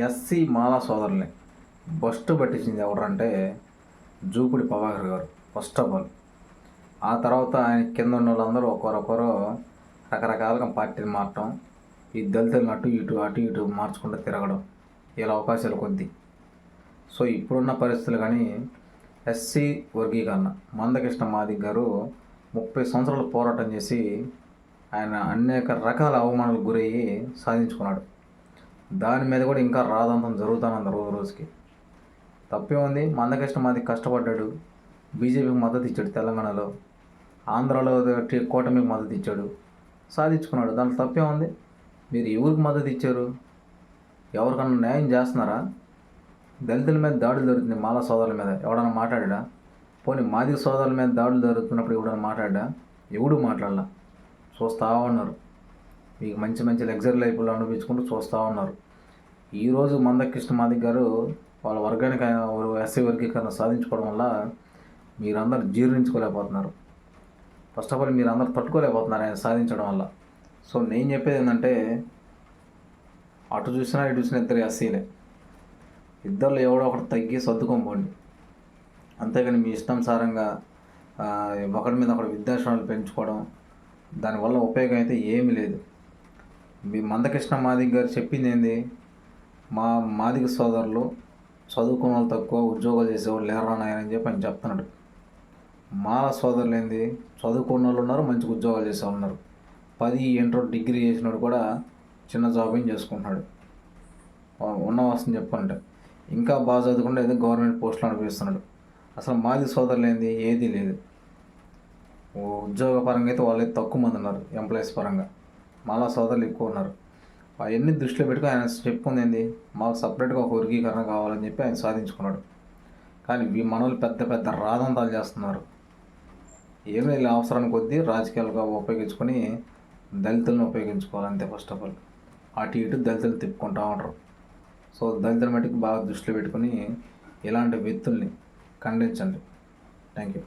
SC మాలా సోదరుల్ని first పట్టించింది ఎవరంటే జూపుడి ప్రభాకర్ గారు first of all ఆ తర్వాత ఆయన కింద ఉన్న వాళ్ళందరూ ఒకరొకరు రకరకాలుగా పార్టీలు మారటం ఈ దళితులను అటు ఇటు అటు ఇటు మార్చుకుంటూ తిరగడం ఇలా అవకాశాలు కొద్ది. సో ఇప్పుడున్న పరిస్థితులు కానీ ఎస్సీ వర్గీకరణ. మందకృష్ణ మాదిక్ గారు ముప్పై సంవత్సరాలు పోరాటం చేసి ఆయన అనేక రకాల అవమానాలకు గురయ్యి సాధించుకున్నాడు. దాని మీద కూడా ఇంకా రాదంతం జరుగుతానంత రోజు రోజుకి. తప్పేముంది? మందకృష్ణ మాది కష్టపడ్డాడు. బీజేపీకి మద్దతు ఇచ్చాడు తెలంగాణలో. ఆంధ్రాలో కూటమికి మద్దతు ఇచ్చాడు. సాధించుకున్నాడు. దాంట్లో తప్పే ఉంది మీరు ఎవరికి మద్దతు ఇచ్చారు. ఎవరికన్నా న్యాయం చేస్తున్నారా? దళితుల మీద దాడులు జరుగుతుంది మాల సోదరుల మీద. ఎవడన్నా మాట్లాడా? పోనీ మాది సోదరుల మీద దాడులు జరుగుతున్నప్పుడు ఎవడన్నా మాట్లాడా? ఎవడు మాట్లాడలా. చూస్తూ ఉన్నారు. మీకు మంచి మంచి లగ్జరీ లైఫ్లో అనిపించుకుంటూ చూస్తూ ఉన్నారు. ఈరోజు మందకృష్ణ మాదిక్ గారు వాళ్ళ వర్గానికి ఎస్సీ వర్గీకరణ సాధించుకోవడం వల్ల మీరందరూ జీర్ణించుకోలేకపోతున్నారు. ఫస్ట్ ఆఫ్ ఆల్ మీరు తట్టుకోలేకపోతున్నారు ఆయన సాధించడం వల్ల. సో నేను చెప్పేది ఏంటంటే అటు చూసినా ఇటు చూసినా ఇద్దరు ఎస్సీలే. ఇద్దరు ఎవడో ఒకటి తగ్గి సర్దుకోండి అంతేగాని మీ ఇష్టానుసారంగా ఒకరి మీద ఒకటి విద్వేషాలు పెంచుకోవడం దానివల్ల ఉపయోగం అయితే ఏమీ లేదు. మీ మందకృష్ణ మాదిక్ గారు చెప్పింది ఏంది? మా మాదిక సోదరులు చదువుకున్న వాళ్ళు తక్కువ ఉద్యోగాలు చేసేవాళ్ళు లేరా నాయనని చెప్పి ఆయన చెప్తున్నాడు. మాల సోదరులు ఏంది? చదువుకున్న వాళ్ళు ఉన్నారు మంచి ఉద్యోగాలు చేసేవాళ్ళు ఉన్నారు. పది ఇంటర్ డిగ్రీ చేసినాడు కూడా చిన్న జాబింగ్ చేసుకుంటున్నాడు. ఉన్న వస్తుంది చెప్పంటే ఇంకా బాగా చదువుకుంటే ఏదో గవర్నమెంట్ పోస్టులు అనిపిస్తున్నాడు. అసలు మాది సోదరులు ఏంది? ఏది లేదు. ఉద్యోగ పరంగా అయితే వాళ్ళు తక్కువ మంది ఉన్నారు ఎంప్లాయీస్ పరంగా. మాలా సోదరులు ఎక్కువ ఉన్నారు. అవన్నీ దృష్టిలో పెట్టుకుని ఆయన చెప్పుకుంది ఏంది? మాకు సపరేట్గా ఒక వర్గీకరణ కావాలని చెప్పి ఆయన సాధించుకున్నాడు. కానీ ఈ మనోళ్ళు పెద్ద పెద్ద రాదంతాలు చేస్తున్నారు. ఏమీ లే అవసరాన్ని కొద్దీ రాజకీయాలుగా ఉపయోగించుకొని దళితులను ఉపయోగించుకోవాలి అంతే ఫస్ట్ ఆఫ్ ఆల్ అటు ఇటు దళితులు తిప్పుకుంటూ ఉంటారు. సో దళితుల మటుకు బాగా దృష్టిలో పెట్టుకుని ఇలాంటి వ్యక్తుల్ని ఖండించండి. Thank you